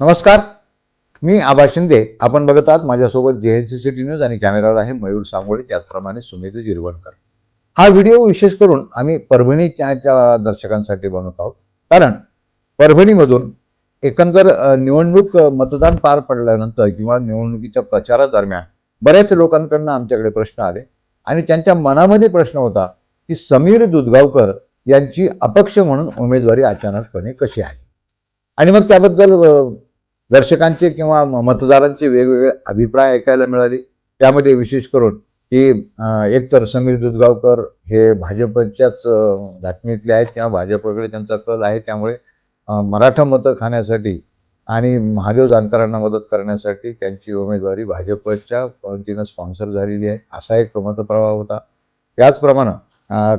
नमस्कार. मी आबा शिंदे. आपण बघत आहात माझ्यासोबत जे एन सी सिटी न्यूज आणि कॅमेरावर आहे मयूर सांगोळे त्याचप्रमाणे सुमित जिरवणकर. हा व्हिडिओ विशेष करून आम्ही परभणीच्या दर्शकांसाठी बनवत आहोत. कारण परभणीमधून एकंदर निवडणूक मतदान पार पडल्यानंतर किंवा निवडणुकीच्या प्रचारादरम्यान बऱ्याच लोकांकडनं आमच्याकडे प्रश्न आले आणि त्यांच्या मनामध्ये प्रश्न होता की समीर दुधगावकर यांची अपक्ष म्हणून उमेदवारी अचानकपणे कशी आहे? आणि मग त्याबद्दल दर्शकांचे किंवा म- मतदारांचे वेगवेगळे अभिप्राय ऐकायला मिळाले. त्यामध्ये विशेष करून की एकतर समीर दुधगावकर हे भाजपच्याच धाटणीतले आहेत किंवा भाजपकडे त्यांचा कल आहे. त्यामुळे मराठा मतं खाण्यासाठी आणि महादेव जानकरांना मदत करण्यासाठी त्यांची उमेदवारी भाजपच्या पद्धतीनं स्पॉन्सर झालेली आहे. असा एक मतप्रवाह होता. त्याचप्रमाणे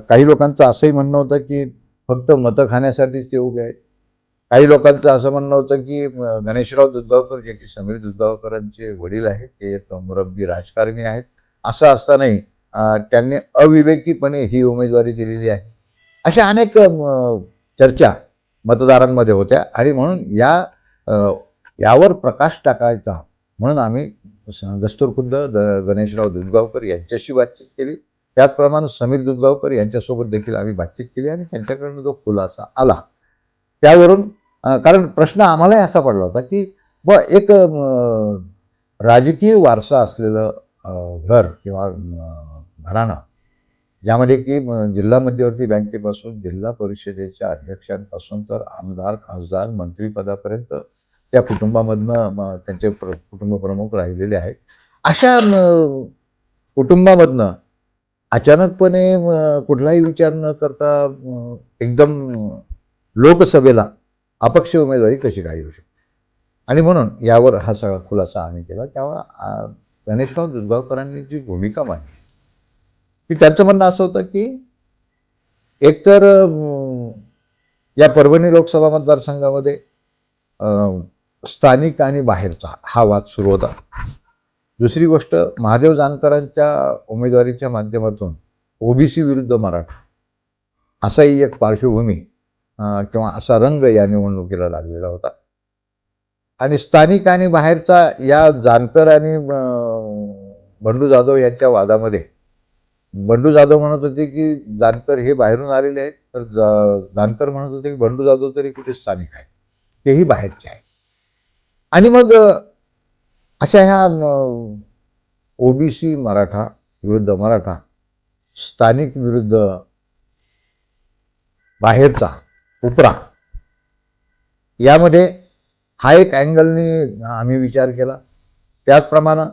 काही लोकांचं असंही म्हणणं होतं की फक्त मतं खाण्यासाठीच ते उभे आहेत. काही लोकांचं असं म्हणणं होतं की गणेशराव दुधगावकर जे की समीर दुधगावकरांचे वडील आहेत ते एक मुरब्बी राजकारणी आहेत असं असतानाही त्यांनी अविवेकीपणे ही उमेदवारी दिलेली आहे. अशा अनेक चर्चा मतदारांमध्ये होत्या. आणि म्हणून या यावर प्रकाश टाकायचा म्हणून आम्ही स- दस्तूरखुद्द द गणेशराव दुधगावकर यांच्याशी बातचीत केली. त्याचप्रमाणे समीर दुधगावकर यांच्यासोबत देखील आम्ही बातचीत केली आणि त्यांच्याकडनं जो खुलासा आला त्यावरून कारण प्रश्न आम्हालाही असा पडला होता की ब एक राजकीय वारसा असलेलं घर किंवा घराणं ज्यामध्ये की जिल्हा मध्यवर्ती बँकेपासून जिल्हा परिषदेच्या अध्यक्षांपासून तर आमदार खासदार मंत्रीपदापर्यंत त्या कुटुंबामधनं त्यांचे प्र कुटुंब प्रमुख राहिलेले आहेत. अशा कुटुंबामधनं अचानकपणे कुठलाही विचार न करता एकदम लोकसभेला अपक्ष उमेदवारी कशी काय येऊ शकते? आणि म्हणून यावर हा सगळा खुलासा आम्ही केला. तेव्हा गणेशराव दुधगावकरांनी जी भूमिका मांडली. की त्यांचं म्हणणं असं होतं की एकतर या परभणी लोकसभा मतदारसंघामध्ये स्थानिक आणि बाहेरचा हा वाद सुरू होता. दुसरी गोष्ट महादेव जानकरांच्या उमेदवारीच्या माध्यमातून ओबीसी विरुद्ध मराठा असाही एक पार्श्वभूमी किंवा असा रंग या निवडणुकीला लागलेला होता. आणि स्थानिक आणि बाहेरचा या जानकर आणि बंडू जाधव यांच्या वादामध्ये बंडू जाधव म्हणत होते की जानकर हे बाहेरून आलेले आहेत तर जानकर म्हणत होते की बंडू जाधव तरी कुठे स्थानिक आहे तेही बाहेरचे आहे आणि मग अशा ह्या ओबीसी मराठा विरुद्ध मराठा स्थानिक विरुद्ध बाहेरचा उपरा. यामध्ये हा एक अँगलने आम्ही विचार केला. त्याचप्रमाणे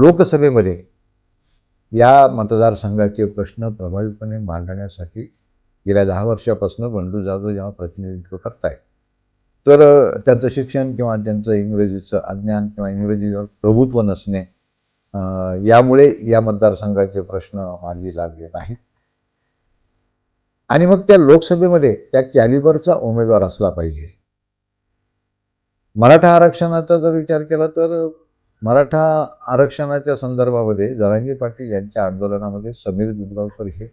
लोकसभेमध्ये या मतदारसंघाचे प्रश्न प्रभावीपणे मांडण्यासाठी गेल्या दहा वर्षापासून बंडू जाधव जेव्हा प्रतिनिधित्व करतायत. तर त्यांचं शिक्षण किंवा त्यांचं इंग्रजीचं अज्ञान किंवा इंग्रजीवर प्रभुत्व नसणे यामुळे या मतदारसंघाचे प्रश्न मार्गी लागले नाहीत. आणि मग त्या लोकसभेमध्ये त्या कॅलिबरचा उमेदवार असला पाहिजे. मराठा आरक्षणाचा जर विचार केला तर मराठा आरक्षणाच्या संदर्भामध्ये जरांगी पाटील यांच्या आंदोलनामध्ये समीर दुधगावकर हे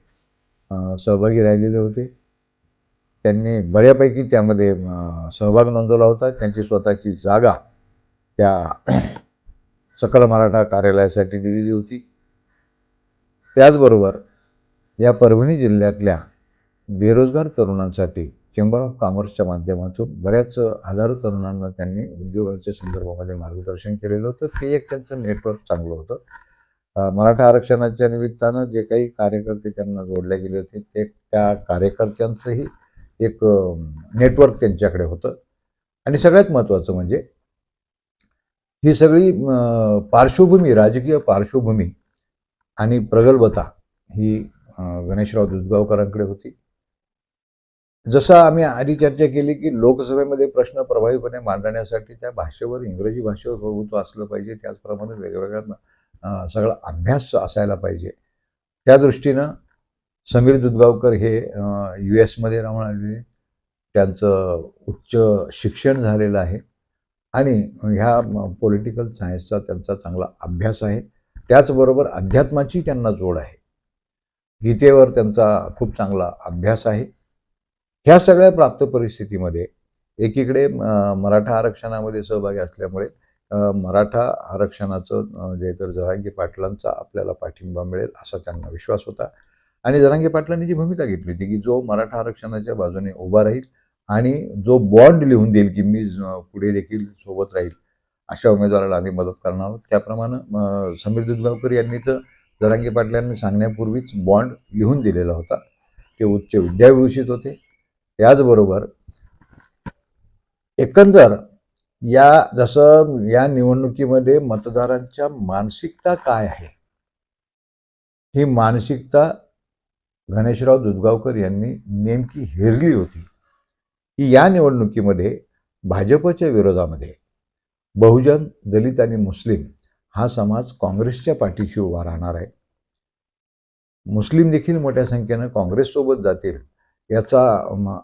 सहभागी राहिलेले होते. त्यांनी बऱ्यापैकी त्यामध्ये सहभाग नोंदवला होता. त्यांची स्वतःची जागा त्या सकल मराठा कार्यालयासाठी दिलेली होती. त्याचबरोबर या परभणी जिल्ह्यातल्या बेरोजगार तरुणांसाठी चेंबर ऑफ कॉमर्सच्या माध्यमातून बऱ्याच हजारो तरुणांना त्यांनी उद्योगाच्या संदर्भामध्ये मार्गदर्शन केलेलं होतं. ते एक त्यांचं नेटवर्क चांगलं होतं. मराठा आरक्षणाच्या निमित्तानं जे काही कार्यकर्ते त्यांना जोडले गेले होते ते त्या कार्यकर्त्यांचंही एक नेटवर्क त्यांच्याकडे होतं. आणि सगळ्यात महत्त्वाचं म्हणजे ही सगळी पार्श्वभूमी राजकीय पार्श्वभूमी आणि प्रगल्भता ही गणेशराव दुधगावकरांकडे होती. जसं आम्ही आधी चर्चा केली की लोकसभेमध्ये प्रश्न प्रभावीपणे मांडण्यासाठी त्या भाषेवर इंग्रजी भाषेवर प्रभुत्व असलं पाहिजे त्याचप्रमाणे वेगवेगळ्या सगळा अभ्यास असायला पाहिजे. त्या दृष्टीनं समीर दुधगावकर हे यू एसमध्ये राहून आलेले त्यांचं उच्च शिक्षण झालेलं आहे. आणि ह्या पॉलिटिकल सायन्सचा त्यांचा चांगला अभ्यास आहे. त्याचबरोबर अध्यात्माची त्यांना जोड आहे. गीतेवर त्यांचा खूप चांगला अभ्यास आहे. ह्या सगळ्या प्राप्त परिस्थितीमध्ये एकीकडे मराठा आरक्षणामध्ये सहभागी असल्यामुळे मराठा आरक्षणाचं जे तर जरांगी पाटलांचा आपल्याला पाठिंबा मिळेल असा त्यांना विश्वास होता. आणि जरांगी पाटलांनी जी भूमिका घेतली होती की जो मराठा आरक्षणाच्या बाजूने उभा राहील आणि जो बॉन्ड लिहून देईल की मी पुढे देखील सोबत राहील अशा उमेदवाराला आम्ही मदत करणार आहोत. त्याप्रमाणे समीर दुधगावकर यांनी तर जरांगी पाटलांनी सांगण्यापूर्वीच बॉन्ड लिहून दिलेला होता. ते उच्च विद्याविभूषित होते. याचबरोबर एकंदर या जसं या निवडणुकीमध्ये मतदारांच्या मानसिकता काय आहे? ही मानसिकता गणेशराव दुधगावकर यांनी नेमकी हेरली होती की या निवडणुकीमध्ये भाजपच्या विरोधामध्ये बहुजन दलित आणि मुस्लिम हा समाज काँग्रेसच्या पाठीशी उभा राहणार आहे. मुस्लिम देखील मोठ्या संख्येनं काँग्रेससोबत जातील. याचा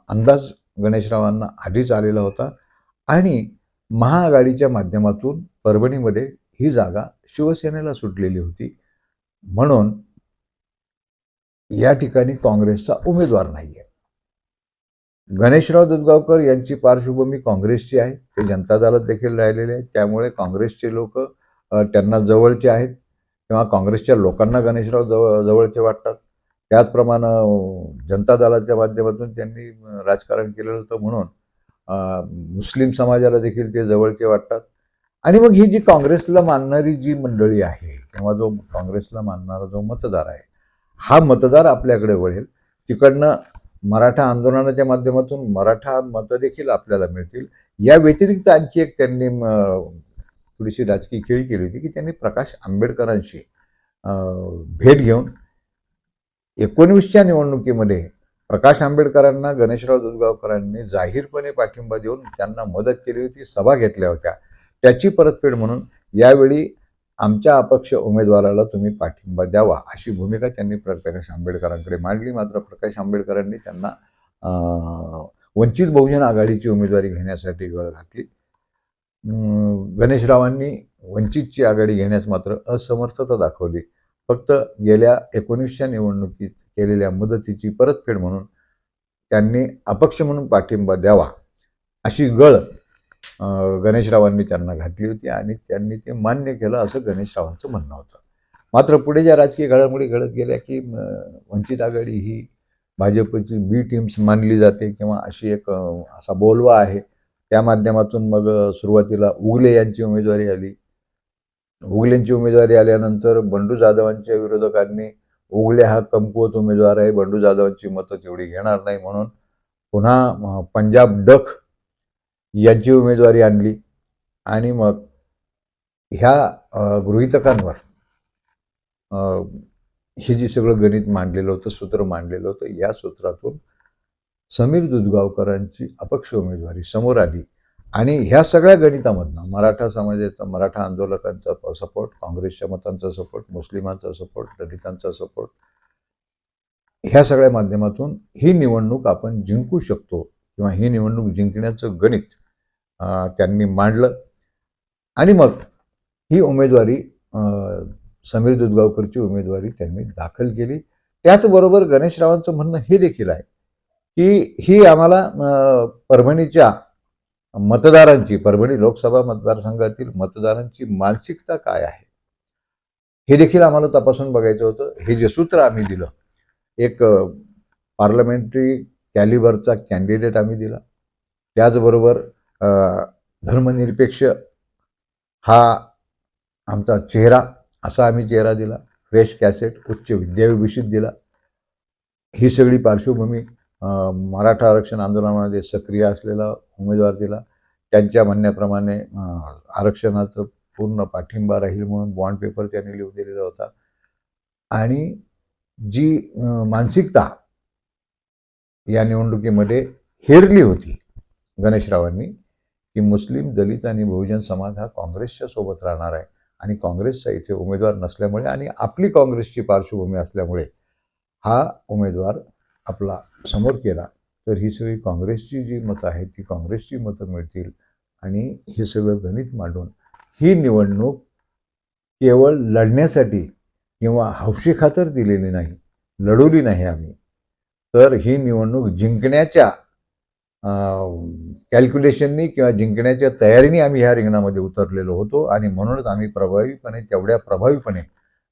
अंदाज गणेशरावांना आधीच आलेला होता. आणि महाआघाडीच्या माध्यमातून परभणीमध्ये ही जागा शिवसेनेला सुटलेली होती. म्हणून या ठिकाणी काँग्रेसचा उमेदवार नाही आहे गणेशराव दुधगावकर यांची पार्श्वभूमी काँग्रेसची आहे. ते जनता दलात देखील राहिलेले आहेत. त्यामुळे काँग्रेसचे लोक त्यांना जवळचे आहेत. किंवा काँग्रेसच्या लोकांना गणेशराव जवळ जवळचे वाटतात. त्याचप्रमाणे जनता दलाच्या माध्यमातून त्यांनी राजकारण केलेलं होतं म्हणून मुस्लिम समाजाला देखील ते जवळचे वाटतात. आणि मग ही जी काँग्रेसला मानणारी जी मंडळी आहे किंवा जो काँग्रेसला मानणारा जो मतदार आहे हा मतदार आपल्याकडे वळेल. तिकडनं मराठा आंदोलनाच्या माध्यमातून मराठा मतं देखील आपल्याला मिळतील. या व्यतिरिक्त आणखी एक त्यांनी थोडीशी राजकीय खेळी केली होती की त्यांनी प्रकाश आंबेडकरांशी भेट घेऊन एकोणवीसच्या निवडणुकीमध्ये प्रकाश आंबेडकरांना गणेशराव दुधगावकरांनी जाहीरपणे पाठिंबा देऊन त्यांना मदत केली होती सभा घेतल्या होत्या. त्याची परतफेड म्हणून यावेळी आमच्या अपक्ष उमेदवाराला तुम्ही पाठिंबा द्यावा अशी भूमिका त्यांनी प्रकाश आंबेडकरांकडे मांडली. मात्र प्रकाश आंबेडकरांनी त्यांना वंचित बहुजन आघाडीची उमेदवारी घेण्यासाठी गळ घातली. गणेशरावांनी वंचितची आघाडी घेण्यास मात्र असमर्थता दाखवली. फक्त गेल्या एकोणीसच्या निवडणुकीत केलेल्या मदतीची परतफेड म्हणून त्यांनी अपक्ष म्हणून पाठिंबा द्यावा अशी गळ गणेशरावांनी त्यांना घातली होती आणि त्यांनी ते मान्य केलं असं गणेशरावांचं म्हणणं होतं. मात्र पुढे ज्या राजकीय घडामोडी घडत गेल्या की वंचित आघाडी ही भाजपची बी टीम्स मानली जाते किंवा अशी एक असा बोलवा आहे त्या माध्यमातून मग सुरुवातीला उगले यांची उमेदवारी आली. उगलेंची उमेदवारी आल्यानंतर बंडू जाधवांच्या विरोधकांनी उगले हा कमकुवत उमेदवार आहे. बंडू जाधवांची मतं तेवढी घेणार नाही म्हणून पुन्हा पंजाब डख यांची उमेदवारी आणली. आणि मग ह्या गृहितकांवर हे जे सगळं गणित मांडलेलं होतं सूत्र मांडलेलं होतं या सूत्रातून समीर दुधगावकरांची अपक्ष उमेदवारी समोर आली. आणि ह्या सगळ्या गणितामधनं मराठा समाजाचा मराठा आंदोलकांचा सपोर्ट काँग्रेसच्या मतांचा सपोर्ट मुस्लिमांचा सपोर्ट दलितांचा सपोर्ट ह्या सगळ्या माध्यमातून ही निवडणूक आपण जिंकू शकतो किंवा ही निवडणूक जिंकण्याचं गणित त्यांनी मांडलं. आणि मग ही उमेदवारी समीर दुधगावकरची उमेदवारी त्यांनी दाखल केली. त्याचबरोबर गणेशरावांचं म्हणणं हे देखील आहे की ही आम्हाला परभणीच्या मतदारांची परभणी लोकसभा मतदारसंघातील मतदारांची मानसिकता काय आहे? हे देखील आम्हाला तपासून बघायचं होतं. हे जे सूत्र आम्ही दिलं एक पार्लमेंटरी कॅलिबरचा कॅन्डिडेट आम्ही दिला. त्याचबरोबर धर्मनिरपेक्ष हा आमचा चेहरा असा आम्ही चेहरा दिला. फ्रेश कॅसेट उच्च विद्याविभूषित दिला. ही सगळी पार्श्वभूमी मराठा आरक्षण आंदोलनामध्ये सक्रिय असलेला उमेदवार दिला. त्यांच्या म्हणण्याप्रमाणे आरक्षणाचं पूर्ण पाठिंबा राहील म्हणून बॉन्ड पेपर त्यांनी लिहून दिलेला होता. आणि जी मानसिकता या निवडणुकीमध्ये हेरली होती गणेशरावांनी की मुस्लिम दलित आणि बहुजन समाज हा काँग्रेसच्या सोबत राहणार आहे. आणि काँग्रेसचा इथे उमेदवार नसल्यामुळे आणि आपली काँग्रेसची पार्श्वभूमी असल्यामुळे हा उमेदवार आपला समोर केला तर ही सगळी काँग्रेसची जी मतं आहेत ती काँग्रेसची मतं मिळतील आणि हे सगळं गणित मांडून ही निवडणूक केवळ लढण्यासाठी किंवा हौशी खातर दिलेली नाही लढवली नाही आम्ही. तर ही निवडणूक जिंकण्याच्या कॅल्क्युलेशननी किंवा जिंकण्याच्या तयारीने आम्ही ह्या रिंगणामध्ये उतरलेलो होतो आणि म्हणूनच आम्ही प्रभावीपणे तेवढ्या प्रभावीपणे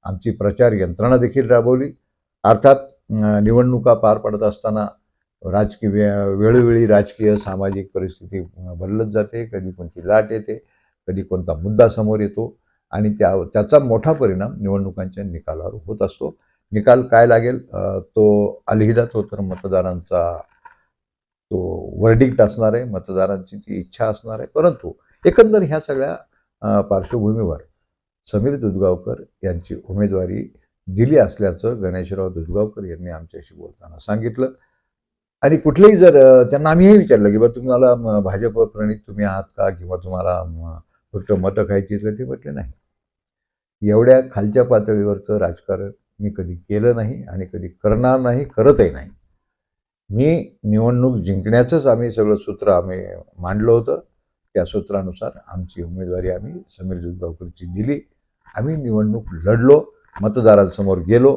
आमची प्रचार यंत्रणा देखील राबवली. अर्थात निवडणुका पार पडत असताना राजकीय वेळोवेळी राजकीय सामाजिक परिस्थिती बदलत जाते. कधी कोणती लाट येते कधी कोणता मुद्दा समोर येतो आणि त्या त्याचा मोठा परिणाम निवडणुकांच्या निकालावर होत असतो. निकाल काय लागेल? तो अलहिदाच हो तर मतदारांचा तो वर्डिक्ट असणार आहे मतदारांची ती इच्छा असणार आहे. परंतु एकंदर ह्या सगळ्या पार्श्वभूमीवर समीर दुधगावकर यांची उमेदवारी दिली असल्याचं गणेशराव दुसगावकर यांनी आमच्याशी बोलताना सांगितलं. आणि कुठलेही जर त्यांना आम्ही हे विचारलं की बा तुम्हाला भाजप प्रणित तुम्ही आहात का? किंवा तुम्हाला फक्त मतं खायची का? ते म्हटले नाही. एवढ्या खालच्या पातळीवरचं राजकारण मी कधी केलं नाही आणि कधी करणार नाही करतही नाही. मी निवडणूक जिंकण्याचंच आम्ही सगळं सूत्र आम्ही मांडलं होतं. त्या सूत्रानुसार आमची उमेदवारी आम्ही समीर दुधगावकरची दिली. आम्ही निवडणूक लढलो. मतदारांसमोर गेलो.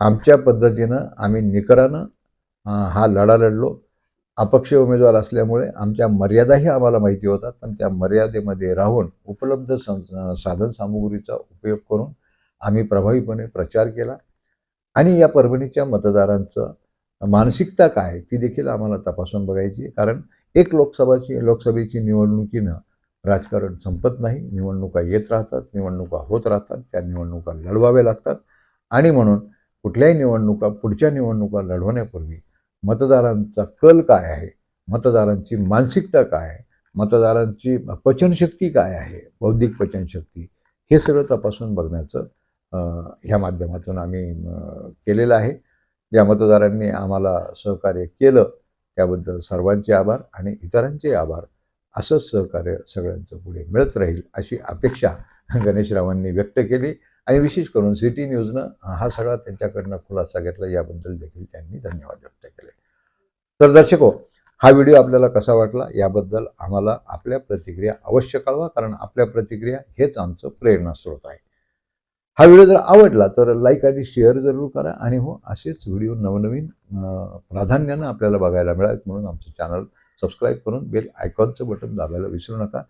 आमच्या पद्धतीनं आम्ही निकरानं हा लढा लढलो. अपक्ष उमेदवार असल्यामुळे आमच्या मर्यादाही आम्हाला माहिती होतात. पण त्या मर्यादेमध्ये राहून उपलब्ध सं साधन सामुग्रीचा उपयोग करून आम्ही प्रभावीपणे प्रचार केला. आणि या परभणीच्या मतदारांचं मानसिकता काय आहे ती देखील आम्हाला तपासून बघायची कारण एक लोकसभाची लोकसभेची निवडणुकीनं राजकारण संपत नाही निवडणुका येत राहतात निवडणुका होत राहतात त्या निवडणुका लढवाव्या लागतात. आणि म्हणून कुठल्याही निवडणुका पुढच्या निवडणुका लढवण्यापूर्वी मतदारांचा कल काय आहे मतदारांची मानसिकता काय आहे मतदारांची पचनशक्ती काय आहे बौद्धिक पचनशक्ती हे सगळं तपासून बघण्याचं ह्या माध्यमातून आम्ही केलेलं आहे. ज्या मतदारांनी आम्हाला सहकार्य केलं त्याबद्दल सर्वांचे आभार आणि इतरांचे आभार. असंच सहकार्य सगळ्यांचं पुढे मिळत राहील अशी अपेक्षा गणेशरावांनी व्यक्त केली. आणि विशेष करून सिटी न्यूजनं हा सगळा त्यांच्याकडनं खुलासा घेतला. याबद्दल देखील त्यांनी धन्यवाद व्यक्त केले. तर दर्शको हा व्हिडिओ आपल्याला कसा वाटला? याबद्दल आम्हाला आपल्या प्रतिक्रिया अवश्य कळवा कारण आपल्या प्रतिक्रिया हेच आमचं प्रेरणास्रोत आहे. हा व्हिडिओ जर आवडला तर लाईक आणि शेअर जरूर करा. आणि हो असेच व्हिडिओ नवनवीन प्राधान्यानं आपल्याला बघायला मिळालेत म्हणून आमचं चॅनल सबस्क्राईब करून बेल आयकॉनचं बटन दाबायला विसरू नका.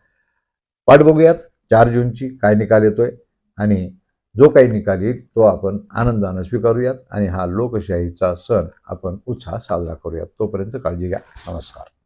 वाट बघूयात. चार जूनची काय निकाल येतोय? आणि जो काही निकाल येईल तो आपण आनंदानं स्वीकारूयात. आणि हा लोकशाहीचा सण आपण उत्साहात साजरा करूयात. तोपर्यंत काळजी घ्या. नमस्कार.